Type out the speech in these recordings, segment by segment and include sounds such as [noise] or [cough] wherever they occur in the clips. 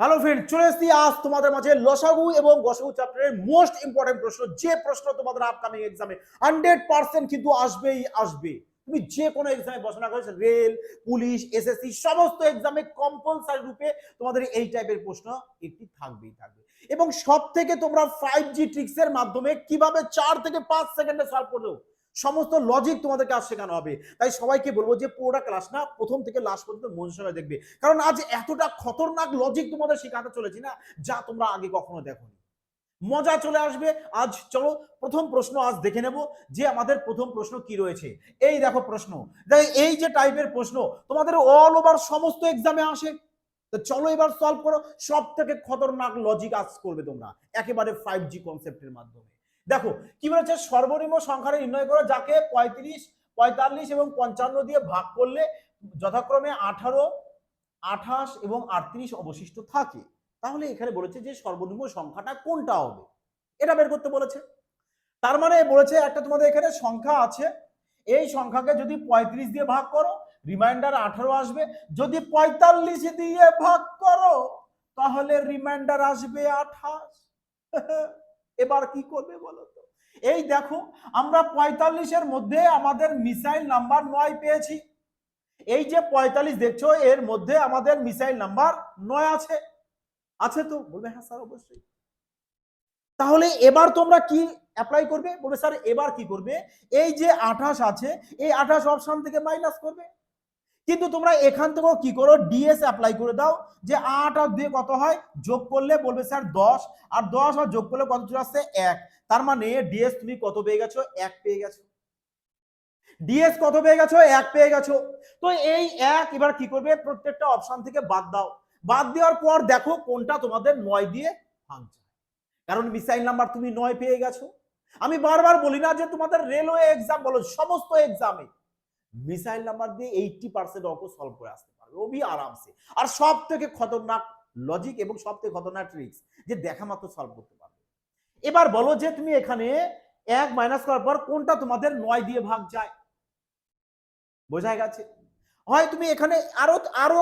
Hello friend চলে এসেছি আজ তোমাদের মাঝে লসাগু এবং গসাগু চ্যাপ্টারের মোস্ট ইম্পর্টেন্ট প্রশ্ন। যে প্রশ্ন তোমাদের আপকামিং এক্সামে হান্ড্রেড পার্সেন্ট কিন্তু আসবেই, আসবে। তুমি যে কোনো এক্সামে বসানো করেছ রেল পুলিশ এসএসসি সমস্ত এক্সামে কম্পালসারি রূপে তোমাদের এই টাইপের প্রশ্ন একটি থাকবেই, থাকবে। এবং সব থেকে তোমরা ফাইভ জি ট্রিক্সের মাধ্যমে কীভাবে চার থেকে পাঁচ সেকেন্ডে সলভ করো সমস্ত লজিক তোমাদেরকে আজ শেখানো হবে। তাই সবাইকে বলব যে পুরোটা ক্লাস না, প্রথম থেকে লাস্ট পর্যন্ত মন সঙ্গে দেখবে। কারণ আজ এতটা খতরনাক লজিক তোমাদের শেখাতে চলেছি না, যা তোমরা আগে কখনো দেখোনি। মজা চলে আসবে। আজ চলো, প্রথম প্রশ্ন আজ দেখে নেব যে আমাদের প্রথম প্রশ্ন কি রয়েছে। এই দেখো প্রশ্ন। দেখো এই যে টাইপের প্রশ্ন, তোমাদের অল ওভার সমস্ত এক্সামে আসে। তো চলো এবার সলভ করো। সব থেকে খতরনাক লজিক আজ করবে তোমরা। একেবারে ফাইভ জি কনসেপ্টের মাধ্যমে। দেখো, কি বলেছে? সর্বনিম্ন সংখ্যাটা নির্ণয় করো, যাকে পঁয়ত্রিশ, পঁয়তাল্লিশ এবং পঞ্চান্ন দিয়ে ভাগ করলে যথাক্রমে আঠারো, আঠাশ এবং আটত্রিশ অবশিষ্ট থাকে। তাহলে এখানে বলেছে যে সর্বনিম্ন সংখ্যাটা কোনটা হবে? এটা বের করতে বলেছে। তার মানে বলেছে একটা তোমাদের এখানে সংখ্যা আছে। এই সংখ্যাকে যদি পঁয়ত্রিশ দিয়ে ভাগ করো, রিমাইন্ডার আঠারো আসবে। যদি পঁয়তাল্লিশ দিয়ে ভাগ করো, তাহলে রিমাইন্ডার আসবে আঠাশ। [laughs] এবার কি করবে বলো তো? এই দেখো, আমরা পঁয়তাল্লিশের মধ্যে আমাদের মিসাইল নাম্বার নয় পেয়েছি। এই যে পঁয়তাল্লিশ দেখছ, এর মধ্যে আমাদের মিসাইল নাম্বার নয় আছে। আছে তো? বলবে হ্যাঁ স্যার, অবশ্যই। তাহলে এবার তোমরা কি অ্যাপ্লাই করবে? বলবে, স্যার, এবার কি করবে? এই যে আঠাশ আছে, এই আঠাশ অপশান থেকে মাইনাস করবে। কিন্তু তোমরা এখান থেকেও কি করো? ডিএস অ্যাপ্লাই করে দাও যে আট আর দুই কত হয়? যোগ করলে বলবে স্যার দশ। আর দশ আর যোগ করলে কত চলে আসছে? এক। তার মানে ডিএস তুমি কত পেয়ে গেছো? এক পেয়ে গেছো। ডিএস কত পেয়ে গেছো? এক পেয়ে গেছো। তো এই এক এবার কি করবে? প্রত্যেকটা অপশন থেকে বাদ দাও। বাদ দেওয়ার পর দেখো কোনটা তোমাদের নয় দিয়ে ভাঙছে। কারণ মিসাইল নাম্বার তুমি নয় পেয়ে গেছো। আমি বারবার বলি না যে তোমাদের রেলওয়ে এক্সাম বলো, সমস্ত এক্সামে মিসাইল নাম্বার দিয়ে এইটটি পার্সেন্ট অঙ্ক সলভ করে আসতে পারবে। অভি আরামসে। আর সব থেকে খতরনাক লজিক এবং সব থেকে খতরনাক ট্রিক্স যে দেখা মাত্র সলভ করতে পারবে। এবার বলো যে তুমি এখানে এক মাইনাস করার পর কোনটা তোমাদের নয় দিয়ে ভাগ যায়? বোঝা গেছে? হয় তুমি এখানে আরও আরও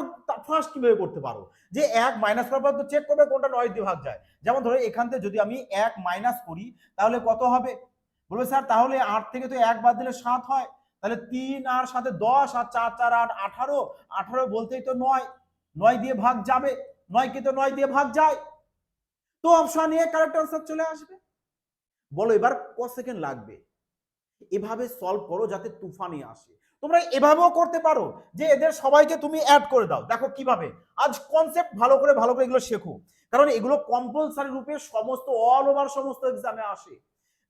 ফার্স্ট কীভাবে করতে পারো? যে এক মাইনাস করার পর তো চেক করবে কোনটা নয় দিয়ে ভাগ যায়। যেমন ধরো এখান থেকে যদি আমি এক মাইনাস করি, তাহলে কত হবে? বলবে স্যার তাহলে আট থেকে তো এক বাদ দিলে সাত হয়। তাহলে তিন আর সাথে দশ আর চার চার আট, আঠারো আঠারো বলতেই তো নয়। নয় দিয়ে ভাগ যাবে। নয় কে তো নয় দিয়ে ভাগ যায়। তো অপশন এ কারেক্ট আনসার চলে আসবে। বলো এবার ক সেকেন্ড লাগবে? এভাবে সলভ করো যাতে তুফানি আসে। তোমরা এভাবেও করতে পারো যে এদের সবাইকে তুমি অ্যাড করে দাও। দেখো কীভাবে। আজ কনসেপ্ট ভালো করে ভালো করে এগুলো শেখো। কারণ এগুলো কম্পালসারি রূপে সমস্ত অল ওভার সমস্ত এক্সামে আসে।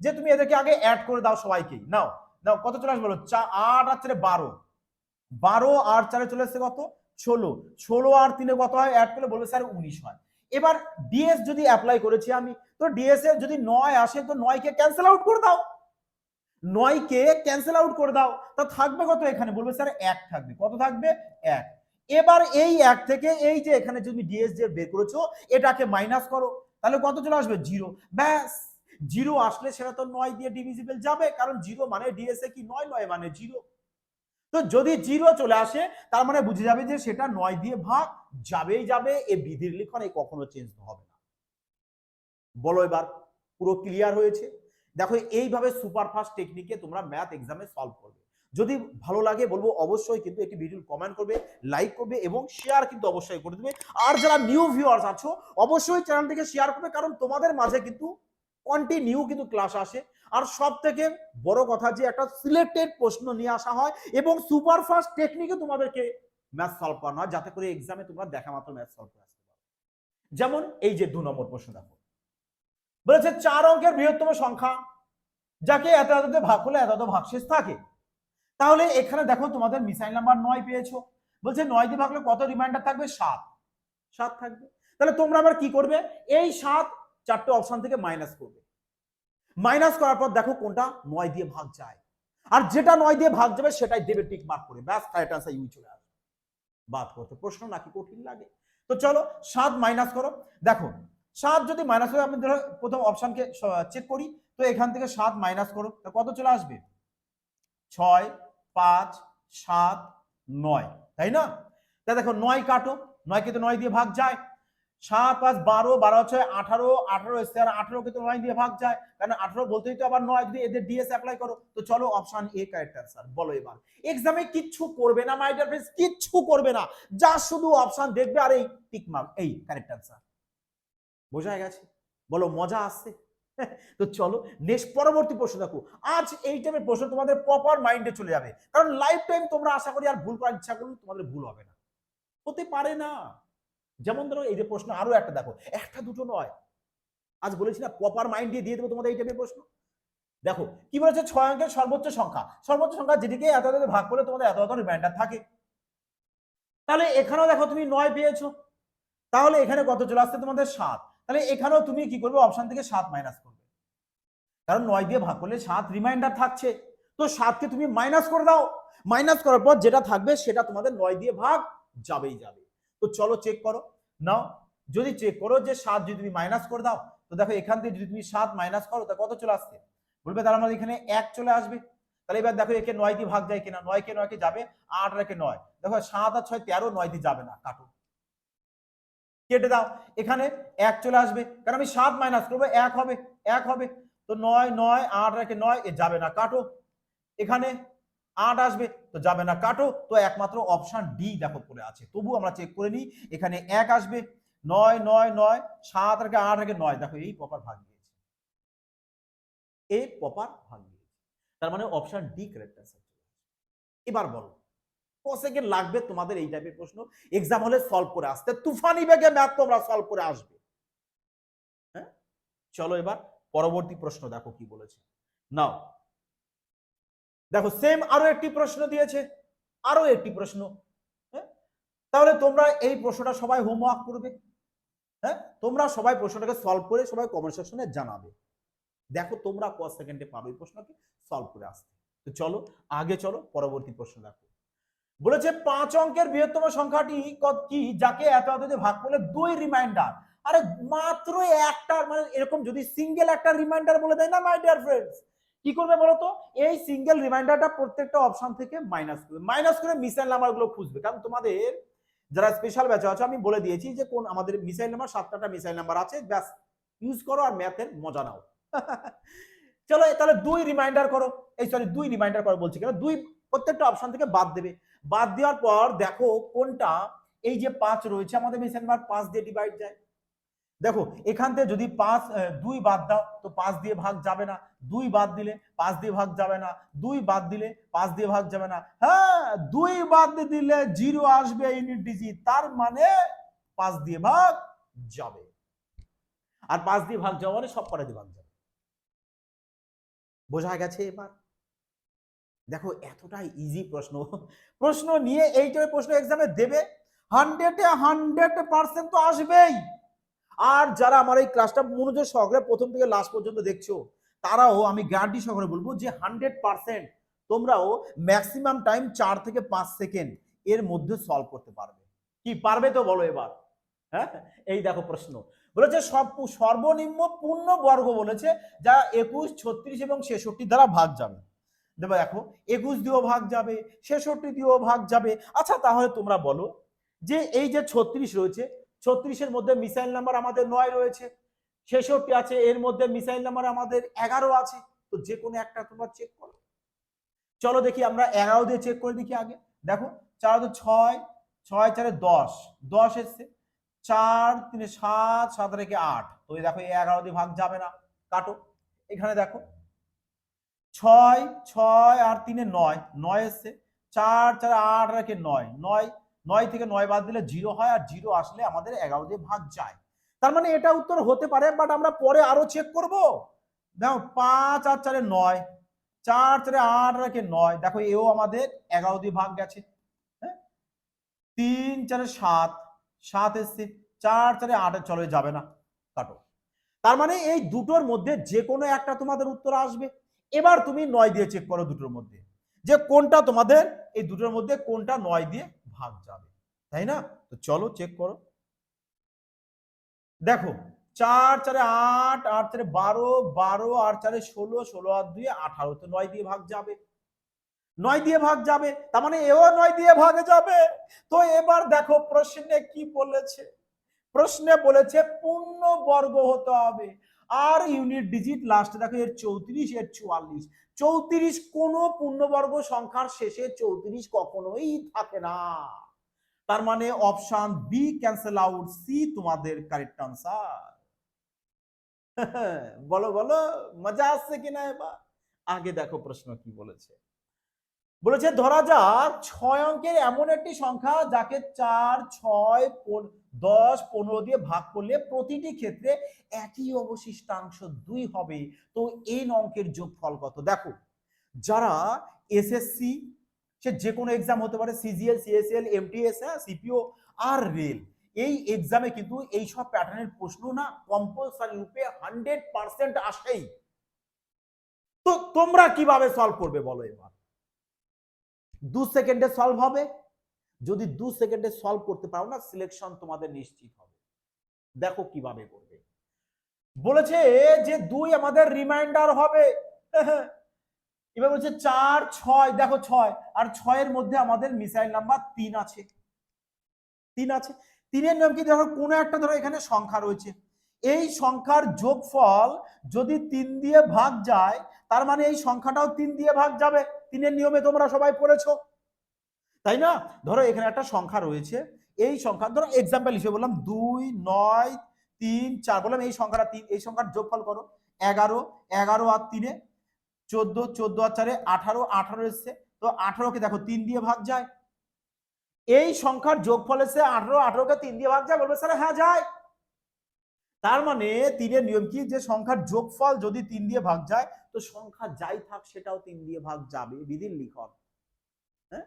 যে তুমি এদেরকে আগে অ্যাড করে দাও সবাইকেই। নাও। নাও, কত চলে আসবে বলো? চা- আট আর চারে বারো। বারো আর চারে চলে আসছে কত? ষোলো। ষোলো আর তিনে কত হয়? অ্যাড করলে বলবে স্যার উনিশ হয়। এবার ডিএস যদি অ্যাপ্লাই করেছি আমি, তো ডিএস এ যদি নয় আসে, তো নয়কে ক্যান্সেল আউট করে দাও। নয়কে ক্যান্সেল আউট করে দাও। তা থাকবে কত এখানে? বলবে স্যার এক থাকবে। কত থাকবে? এক। এবার এই এক থেকে এই যে এখানে যদি ডিএস যে বের করেছ, এটাকে মাইনাস করো। তাহলে কত চলে আসবে? জিরো ব্যাস। জিরো আসলে সেটা তো নয় দিয়ে ডিভিজিবল যাবে, কারণ জিরো মানে ডিএসএ কি নয়? নয় মানে জিরো। তো যদি জিরো চলে আসে, তার মানে বুঝে যাবে যে সেটা নয় দিয়ে ভাগ, যাবেই যাবে, এ বিধির লিখন, এ কখনো চেঞ্জ হবে না। বলো এবার, পুরো ক্লিয়ার হয়েছে? দেখো, এইভাবে সুপারফাস্ট টেকনিকে তোমরা ম্যাথ এক্সামে সলভ করবে। যদি ভালো লাগে, বলব অবশ্যই কিন্তু একটি ভিডিও কমেন্ট করবে লাইক করবে এবং শেয়ার কিন্তু অবশ্যই করে দেবে। আর যারা নিউ ভিউয়ার্স আছো, অবশ্যই চ্যানেলটিকে শেয়ার করবে, কারণ তোমাদের মাঝে কিন্তু কন্টিনিউ কিন্তু ক্লাস আসে। আর সব থেকে বড় কথা যে একটা সিলেক্টেড প্রশ্ন নিয়ে আসা হয় এবং সুপারফাস্ট টেকনিকে তোমাদেরকে ম্যাথ সলভ করানো হয়, যাতে করে এক্সামে তোমরা দেখা মাত্র ম্যাথ সলভ করে আসতে পারো। যেমন এই যে দু নম্বর প্রশ্ন দেখো। বলেছে চার অঙ্কের বৃহত্তম সংখ্যা, যাকে এত এততে ভাগ করলে এত এত ভাগশেষ থাকে। তাহলে এখানে দেখো তোমাদের মিসাইল নাম্বার নয় পেয়েছ। বলছে নয় দিয়ে ভাগলে কত রিমাইন্ডার থাকবে? সাত। সাত থাকবে। তাহলে তোমরা আবার কি করবে? এই সাত চারটে অপশন থেকে মাইনাস করবে। মাইনাস করার পর দেখো কোনটা? নয় দিয়ে ভাগ যায়। আর যেটা নয় দিয়ে ভাগ যাবে, সেটাই দেবে টিক মার্ক করে। ব্যাস কারেক্ট আনসার ইউ চলে আসবে। বাদ করতে প্রশ্ন, নাকি কঠিন লাগে? তো চলো, সাত মাইনাস করো। দেখো, সাত যদি মাইনাস করে আমি ধরো প্রথম অপশনকে চেক করি। তো এখান থেকে সাত মাইনাস করো। তা কত চলে আসবে? ছয়, পাঁচ, সাত, নয়। তাই না? তা দেখো, নয় কাটো। নয়কে তো নয় দিয়ে ভাগ যায়। সাত পাঁচ বারো বারো ছয়, আঠারো আঠারো এসছে, আর আঠারোকে তো নয় দিয়ে ভাগ যায়। কারণ আঠারো বলতেই তো আবার নয়, যদি এদের ডিএস অ্যাপ্লাই করো, তো চলো অপশন এ কারেক্ট অ্যান্সার বলো এবার। এক্সামে কিচ্ছু করবে না মাই ডিয়ার ফ্রেন্ডস কিচ্ছু করবে না। যা শুধু অপশন দেখবে, আর এই টিক মার্ক এই কারেক্ট অ্যান্সার বোঝা গেছে? বলো, মজা আসছে? [laughs] তো চলো নেক্সট পরবর্তী প্রশ্ন দেখো। আজ এই টাইপের প্রশ্ন তোমাদের প্রপার মাইন্ডে চলে যাবে। কারণ লাইফ টাইম তোমরা আশা করি আর ভুল করার ইচ্ছা করলে তোমাদের ভুল হবে না। হতে পারে না। যেমন ধরো এই যে প্রশ্ন আরও একটা দেখো, একটা দুটো নয়। আজ বলেছি না প্রপার মাইন্ড দিয়ে দিয়ে দেবো তোমাদের এই টাইপের প্রশ্ন। দেখো, কি বলেছে? ছয় অঙ্কের সর্বোচ্চ সংখ্যা। সর্বোচ্চ সংখ্যা যেটিকে এত এত ভাগ করলে তোমাদের এত এত রিমাইন্ডার থাকে। তাহলে এখানেও দেখো তুমি নয় পেয়েছ। তাহলে এখানে কত চলে আসছে তোমাদের সাত। তাহলে এখানেও তুমি কি করবে? অপশান থেকে সাত মাইনাস করবে। কারণ নয় দিয়ে ভাগ করলে সাত রিমাইন্ডার থাকছে। তো সাতকে তুমি মাইনাস করে দাও। মাইনাস করার পর যেটা থাকবে সেটা তোমাদের নয় দিয়ে ভাগ যাবেই যাবে। তো চলো চেক করো। নাও, যদি চেক করো যে সাত যদি তুমি মাইনাস করে দাও, তো দেখো এখান থেকে যদি তুমি সাত মাইনাস করো, তা কত চলে আসছে? বলবে তার আমাদের এখানে এক চলে আসবে। তাহলে এবার দেখো একে নয় দিয়ে ভাগ যায় কিনা? নয় কে নয় কে যাবে, আট রেখে নয়। দেখো সাত আর ছয় তেরো নয় দিয়ে যাবে না, কাটো। কেটে দাও। এখানে এক চলে আসবে। কারণ আমি সাত মাইনাস করব, এক হবে এক হবে। তো নয় নয়, আট রেখে নয়, এ যাবে না, কাটো। এখানে আট আসবে, তো যাবে না কাটো। তো একমাত্র অপশান ডি দেখো পড়ে আছে। তবু আমরা চেক করে নিই, এখানে এক আসবে, নয় নয় নয়, সাত আগে আট আগে নয়। দেখো এই প্রপার ভাগ দিয়েছে। এ প্রপার ভাগ দিয়েছে। তার মানে অপশান ডি কারেক্ট আছে এবার বলো ক সেকেন্ড লাগবে তোমাদের এই টাইপের প্রশ্ন? এক্সাম হলে সলভ করে আসতে। তুফানি বেগে ম্যাথ তোমরা সলভ করে আসবে। হ্যাঁ? চলো এবার পরবর্তী প্রশ্ন দেখো কি বলেছে। নাও দেখো সেম আরও একটি প্রশ্ন দিয়েছে, আরও একটি প্রশ্ন হ্যাঁ? তাহলে তোমরা এই প্রশ্নটা সবাই হোমওয়ার্ক করবে হ্যাঁ? তোমরা সবাই প্রশ্নটাকে সলভ করে সবাই কমেন্ট সেকশনে জানাবে। দেখো, তোমরা ক সেকেন্ডে পাবে এই প্রশ্নকে সলভ করে আসতে। তো চলো, আগে চলো, পরবর্তী প্রশ্ন দেখো। বলেছে, পাঁচ অঙ্কের বৃহত্তম সংখ্যাটি কত কি? যাকে এত এত ভাগ করলে দুই রিমাইন্ডার আরে মাত্র একটা মানে এরকম যদি সিঙ্গেল একটা রিমাইন্ডার বলে দেয় না মাই ডিয়ার ফ্রেন্ডস কি করবে বলতো? এই সিঙ্গেল রিমাইন্ডারটা প্রত্যেকটা অপশন থেকে মাইনাস করবে। মাইনাস করে মিসাইল নাম্বারগুলো খুঁজবে। কারণ তোমাদের যারা স্পেশাল ব্যাচে আছে, আমি বলে দিয়েছি যে কোন আমাদের মিসাইল নাম্বার সাতটা মিসাইল নাম্বার আছে, ব্যাস। ইউজ করো আর ম্যাথের মজা নাও। [laughs] চলো তাহলে দুই রিমাইন্ডার করো। এই সরি দুই রিমাইন্ডার করো বলছি কেন? দুই প্রত্যেকটা অপশন থেকে বাদ দেবে। বাদ দেওয়ার পর দেখো কোনটা? এই যে পাঁচ রয়েছে আমাদের মিসাইল নাম্বার পাঁচ দিয়ে ডিভাইড যায়। দেখো, এখান থেকে যদি পাঁচ দুই বাদ দাও, তো পাঁচ দিয়ে ভাগ যাবে না। দুই বাদ দিলে পাঁচ দিয়ে ভাগ যাবে না। দুই বাদ দিলে পাঁচ দিয়ে ভাগ যাবে না। হ্যাঁ দুই বাদ দিলে জিরো আসবে ইউনিট ডিজিট তার মানে পাঁচ দিয়ে ভাগ যাবে। আর পাঁচ দিয়ে ভাগ যাওয়া মানে সব কটা দিয়ে ভাগ যাবে। বোঝা গেছে এবার? দেখো, এতটাই ইজি প্রশ্ন। প্রশ্ন নিয়ে এই টাইপের প্রশ্ন এক্সামে দেবে। হান্ড্রেডে হান্ড্রেড পার্সেন্ট তো আসবেই। আর যারা আমার এই ক্লাসটা মনোযোগ সহকারে প্রথম থেকে লাস্ট পর্যন্ত দেখছ, তারাও আমি গ্যারান্টি সহকারে বলব যে হান্ড্রেড পার্সেন্ট তোমরাও ম্যাক্সিমাম টাইম চার থেকে পাঁচ সেকেন্ড এর মধ্যে সলভ করতে পারবে। কি পারবে তো বলো এবার? হ্যাঁ? এই দেখো প্রশ্ন। বলেছে, সব সর্বনিম্ন পূর্ণ বর্গ বলেছে, যা একুশ, ছত্রিশ এবং ছেষট্টি দ্বারা ভাগ যাবে। দেখো, একুশ দিয়েও ভাগ যাবে, ছেষট্টি দিয়েও ভাগ যাবে। আচ্ছা তাহলে তোমরা বলো যে এই যে ছত্রিশ রয়েছে ছত্রিশের মধ্যে মিসাইল নাম্বার আমাদের নয় রয়েছে। ছেষট্টি আছে, এর মধ্যে মিসাইল নাম্বার আমাদের এগারো আছে। তো যে কোনো একটা তোমরা চেক করো। চলো দেখি আমরা এগারো দিয়ে চেক করে দেখি আগে। দেখো, চার তো ছয় ছয় চারে দশ দশ এসছে। চার তিনে সাত সাত রেখে আট। তো দেখো, এই এগারো দিয়ে ভাগ যাবে না, কাটো। এখানে দেখো, ছয় ছয় আর তিনে নয় নয় এসছে। চার চার আট রেখে নয় নয় নয় থেকে নয় বাদ দিলে জিরো হয় আর জিরো আসলে আমাদের এগারো দিয়ে ভাগ যায়। তার মানে এটা উত্তর হতে পারে বাট আমরা পরে আরও চেক করব। দেখো পাঁচ আর চারে নয়, চার চারে আট রেখে নয়, দেখো এও আমাদের এগারো দিয়ে ভাগ গেছে। হ্যাঁ? তিন চারে সাত সাত এসছে, চার চারে আটে চলে যাবে না, কাটো। তার মানে এই দুটোর মধ্যে যে কোনো একটা তোমাদের উত্তর আসবে। এবার তুমি নয় দিয়ে চেক করো দুটোর মধ্যে। যে কোনটা তোমাদের, এই দুটোর মধ্যে কোনটা নয় দিয়ে ভাগ যাবে, তাই না? তো চলো চেক করো। দেখো, চার চারে আট আট চারে বারো বারো আর চারে ষোলো ষোলো আর দুই, আঠারো, তো নয় দিয়ে ভাগ যাবে। নয় দিয়ে ভাগ যাবে, তার মানে এও নয় দিয়ে ভাগে যাবে। তো এবার দেখো, প্রশ্নে কি বলেছে? প্রশ্নে বলেছে পূর্ণ বর্গ হতে হবে। আর ইউনিট ডিজিট লাস্টে দেখো, এর চৌত্রিশ, এর চুয়াল্লিশ। চৌত্রিশ কোন পূর্ণবর্গ সংখ্যার শেষে চৌত্রিশ কখনোই থাকে না। তার মানে option B cancel out C তোমাদের কারেক্ট আনসার [laughs] বলো বলো, মজা আসছে কিনা এবার? আগে দেখো প্রশ্ন কি বলেছে। বলেছে, ধরা যাক, ছয় অঙ্কের এমন একটি সংখ্যা যাকে চার, ছয় দশ, পনেরো দিয়ে ভাগ করলে প্রতিটি ক্ষেত্রে একই অবশিষ্টাংশ দুই হবে। তো এন অঙ্কের যোগফল কত? দেখো, যারা এসএসসি সে যে কোনো এক্সাম হতে পারে সিজিএল সিএসএল এমটিএস হ্যাঁ সিপিও আর রেল, এই এক্সামে কিন্তু এই সব প্যাটার্নের প্রশ্ন না কম্পালসারি রূপে হান্ড্রেড পার্সেন্ট আসেই। তো তোমরা কীভাবে সলভ করবে বলো এবার? দু সেকেন্ডে সলভ হবে। যদি দু সেকেন্ডে সলভ করতে পারো না সিলেকশন তোমাদের নিশ্চিত হবে। দেখো কীভাবে করবে। বলেছে যে দুই আমাদের রিমাইন্ডার হবে। [laughs] এবার বলছে চার, ছয়, দেখো ছয়। আর ছয়ের মধ্যে আমাদের মিসাইল নাম্বার তিন আছে। তিন আছে। তিনের নাম কি? দেখো, কোনো একটা ধরো এখানে সংখ্যা রয়েছে। এই সংখ্যার যোগফল যদি তিন দিয়ে ভাগ যায়, তার মানে এই সংখ্যাটাও তিন দিয়ে ভাগ যাবে। তিনের নিয়মে তোমরা সবাই পড়েছো। তাই না? ধরো এখানে একটা সংখ্যা রয়েছে। এই সংখ্যা, ধরো এক্সাম্পল হিসেবে বললাম দুই, নয়, তিন, চার, বললাম এই সংখ্যাটা তিন, এই সংখ্যার যোগফল করো। এগারো এগারো আর তিনে চোদ্দ চোদ্দ আর চারে আঠারো আঠারো এসছে। তো আঠারোকে দেখো, তিন দিয়ে ভাগ যায়। এই সংখ্যার যোগফল এসে আঠারো, আঠারোকে তিন দিয়ে ভাগ যায়, বলবে স্যার হ্যাঁ যায়। তার মানে তিনের নিয়ম কি? যে সংখ্যার যোগফল যদি তিন দিয়ে ভাগ যায়, তো সংখ্যা যাই থাক সেটাও তিন দিয়ে ভাগ যাবে বিধির লিখন। হ্যাঁ?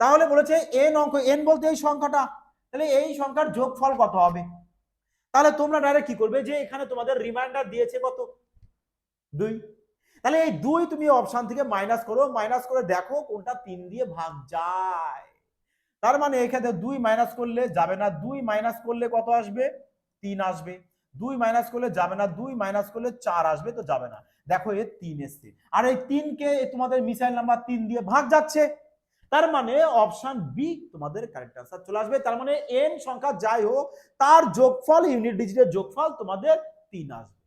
তাহলে বলেছে এন অঙ্ক এন বলতে এই সংখ্যাটা। তাহলে এই সংখ্যার যোগফল কত হবে? তাহলে তোমরা ডাইরেক্ট কি করবে? যে এখানে তোমাদের রিমাইন্ডার দিয়েছে কত? দুই। তাহলে এই দুই তুমি অপশন থেকে মাইনাস করো মাইনাস করে দেখো কোনটা তিন দিয়ে ভাগ যায়। তার মানে এখানে দুই মাইনাস করলে যাবে না। দুই মাইনাস করলে কত আসবে? তিন আসবে। দুই মাইনাস করলে যাবে না, দুই মাইনাস করলে চার আসবে তো যাবে না। দেখো এ তিন এসছে। আর এই তিনকে তোমাদের মিসাইল নাম্বার তিন দিয়ে ভাগ যাচ্ছে। তার মানে অপশন বি তোমাদের কারেক্ট আনসার চলে আসবে। তার মানে এন সংখ্যা যাই হোক, তার যোগফল ইউনিট ডিজিটের যোগফল তোমাদের তিন আসবে।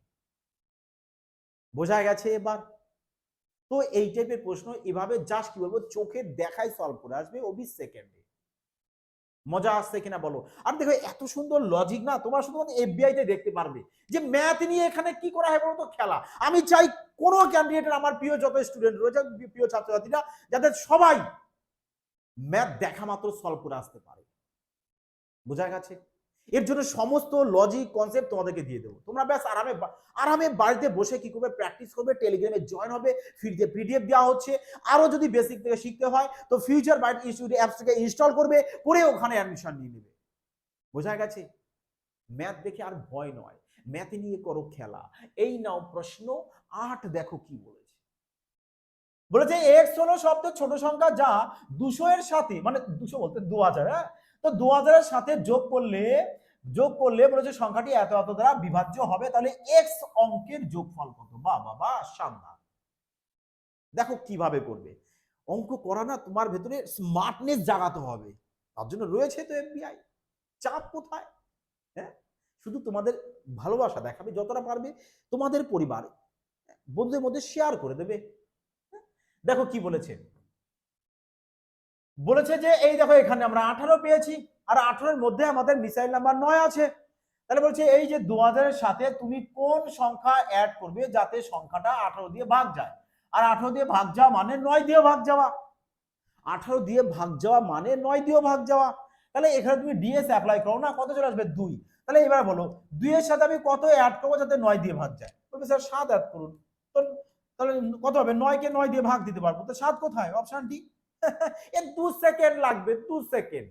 বোঝা গেছে এবার? তো এই টাইপের প্রশ্ন এভাবে জাস্ট কি বলব? চোখে দেখাই সলভ করে আসবে ও বিশ সেকেন্ডে মজা আসছে কিনা বলো? আর দেখো, এত সুন্দর লজিক না, তোমার শুধুমাত্র এফবিআই তে দেখতে পারবে যে ম্যাথ নিয়ে এখানে কি করা হয় বলতো খেলা। আমি চাই কোনো ক্যান্ডিডেটের আমার প্রিয় যত স্টুডেন্ট রয়েছে, প্রিয় ছাত্রছাত্রীরা, যাদের সবাই ম্যাথ দেখা মাত্র সলভ করে আসতে পারে। বোঝা গেছে? এর জন্য সমস্ত লজিক কনসেপ্ট তোমাদেরকে দিয়ে দেবো। তোমরা ব্যাস আরামে আরামে বাড়িতে বসে কি করবে? প্র্যাকটিস করবে টেলিগ্রামে জয়েন হবে, ফ্রিতে পিডিএফ দেওয়া হচ্ছে। আরও যদি বেসিক থেকে শিখতে হয়, তো ফিউচার বাইট ইনস্টিটিউট অ্যাপস থেকে ইনস্টল করবে, করে ওখানে অ্যাডমিশন নিয়ে নেবে। বোঝা গেছে? ম্যাথ দেখে আর ভয় নয়। ম্যাথে নিয়ে করো খেলা। এই নাও প্রশ্ন, আট দেখো কি বলেছে। বলেছে এক্স হলো সবচেয়ে ছোট সংখ্যা যা দুশো এর সাথে মানে দুশো বলতে দু হাজার হ্যাঁ? তো দু হাজারের সাথে যোগ করলে যোগ করলে বলেছে সংখ্যাটি এত এত দ্বারা বিভাজ্য হবে, তাহলে এক্স অঙ্কের যোগফল কত? বা বাবা শানদার দেখো কীভাবে করবে। অঙ্ক করা না, তোমার ভেতরে স্মার্টনেস জাগাতে হবে। তার জন্য রয়েছে তো এফবিআই চাপ কোথায়? হ্যাঁ? শুধু তোমাদের ভালোবাসা দেখাবে যতটা পারবে তোমাদের পরিবার। বন্ধুদের মধ্যে শেয়ার করে দেবে। হ্যাঁ? দেখো কি বলেছে। বলেছে যে, এই দেখো, এখানে আমরা আঠারো পেয়েছি, আর আঠারোর মধ্যে আমাদের মিসাইল নাম্বার নয় আছে। তাহলে বলছে, এই যে দু হাজারের সাথে তুমি কোন সংখ্যা অ্যাড করবে যাতে সংখ্যাটা আঠারো দিয়ে ভাগ যায়? আর আঠারো দিয়ে ভাগ যাওয়া মানে নয় দিয়ে ভাগ যাওয়া। আঠারো দিয়ে ভাগ যাওয়া মানে নয় দিয়ে ভাগ যাওয়া। তাহলে এখানে তুমি ডিএস অ্যাপ্লাই করো না, কত চলে আসবে? দুই। তাহলে এবার বলো, দুইয়ের সাথে আমি কত অ্যাড করব যাতে নয় দিয়ে ভাগ যায়? বলবে, স্যার, সাত অ্যাড করুন। তো তাহলে কত হবে? নয়কে নয় দিয়ে ভাগ দিতে পারব। তো সাত কোথায়? অপশনটি [laughs] এ দু সেকেন্ড লাগবে, দু সেকেন্ড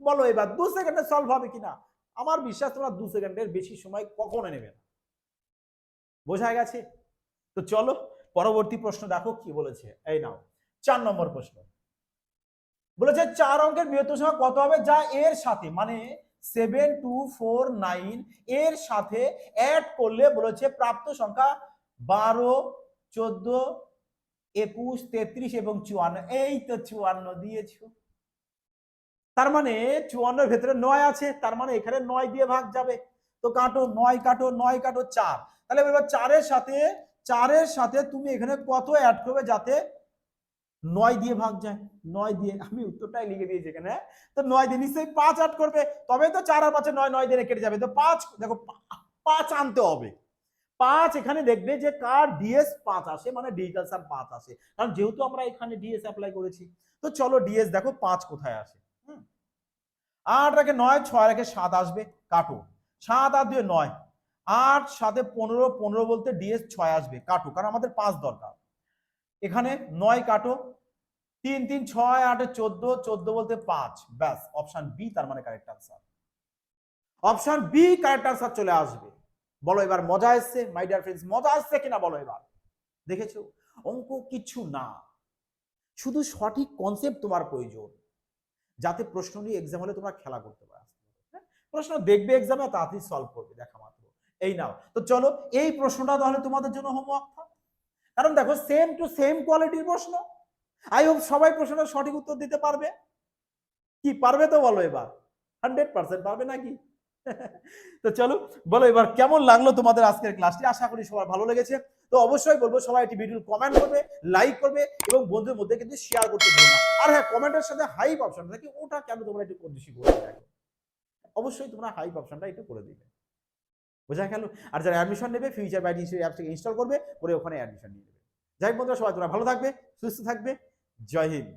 বলো এবার, দু সেকেন্ডে সলভ হবে কিনা? আমার বিশ্বাস তোমরা দু সেকেন্ডের বেশি সময় কখনো নেবে না। বোঝা গেছে? তো চলো, পরবর্তী প্রশ্ন দেখো কি বলেছে। এই নাও, চার নম্বর প্রশ্ন। বলেছে, চার অঙ্কের বৃহত্তম সংখ্যা কত হবে? যা এর সাথে মানে সেভেন টু ফোর নাইন এর সাথে অ্যাড করলে বলেছে প্রাপ্ত সংখ্যা বারো, চোদ্দ একুশ, তেত্রিশ এবং চুয়ান্ন। এই তো চুয়ান্ন দিয়েছ। তার মানে চুয়ান্নর ভেতরে নয় আছে, তার মানে এখানে নয় দিয়ে ভাগ যাবে। তো কাটো, নয় কাটো নয় কাটো চার। তাহলে এবার চারের সাথে চারের সাথে তুমি এখানে কত অ্যাড করবে যাতে নয় দিয়ে ভাগ যায়? নয় দিয়ে, আমি উত্তরটাই লিখে দিয়েছি এখানে? তো নয় দিয়ে নিশ্চয়ই পাঁচ অ্যাড করবে। তবে তো চার আর পাঁচে নয় নয় দিয়ে কেটে যাবে। তো পাঁচ, দেখো পাঁচ আনতে হবে। পাঁচ এখানে দেখবে যে কার ডিএস পাঁচ আসে মানে ডিজিটাল সার পাঁচ আসে। কারণ যেহেতু আমরা এখানে ডিএস অ্যাপ্লাই করেছি, তো চলো ডিএস দেখো পাঁচ কোথায় আসে। আট রাখে নয়, ছয় রাখে সাত আসবে, কাটো। সাত আর দুয়ে নয়, আট সাথে পনেরো পনেরো বলতে ডিএস ছয় আসবে, কাটো। কারণ আমাদের পাঁচ দরকার। এখানে নয় কাটো, তিন তিন, ছয়, আটে চোদ্দ চোদ্দ বলতে পাঁচ। ব্যাস অপশান বি তার মানে correct answer option B correct answer চলে আসবে। বলো এবার, মজা এসছে? মাই ডিয়ার ফ্রেন্ডস মজা আসছে কিনা বলো এবার? দেখেছ? অঙ্ক কিছু না। শুধু সঠিক কনসেপ্ট তোমার প্রয়োজন। যাতে প্রশ্ন নিয়ে এক্সাম হলে তোমরা খেলা করতে পারো। হ্যাঁ? প্রশ্ন দেখবে এক্সামে তাড়াতাড়ি সলভ করবে, দেখা মাত্র। এই নাও। তো চলো, এই প্রশ্নটা তাহলে তোমাদের জন্য হোমওয়ার্ক থাক। কারণ দেখো সেম টু সেম কোয়ালিটির প্রশ্ন। আই হোপ সবাই প্রশ্নটা সঠিক উত্তর দিতে পারবে। কি, পারবে তো বলো এবার? হান্ড্রেড পার্সেন্ট পারবে নাকি? তো চলো, বলো এবার কেমন লাগল তোমাদের আজকের ক্লাসটি আশা করি সবার ভালো লেগেছে। তো অবশ্যই বলব, সবাই একটি ভিডিও কমেন্ট করবে লাইক করবে এবং বন্ধুদের মধ্যে কিন্তু শেয়ার করতে ভুলো না। আর হ্যাঁ কমেন্টের সাথে হাইপ অপশন থাকে ওটা কেন তোমরা একটু করে অবশ্যই তোমরা হাইপ অপশনটা একটু করে দিবে। বোঝা গেল? আর যারা অ্যাডমিশন নেবে ফিউচার বাইট ইনস্টিটিউট অ্যাপসটাকে ইনস্টল করবে, করে ওখানে অ্যাডমিশন নিয়ে নেবে। যাই বন্ধুরা, সবাই তোমরা ভালো থাকবে, সুস্থ থাকবে। জয় হিন্দ।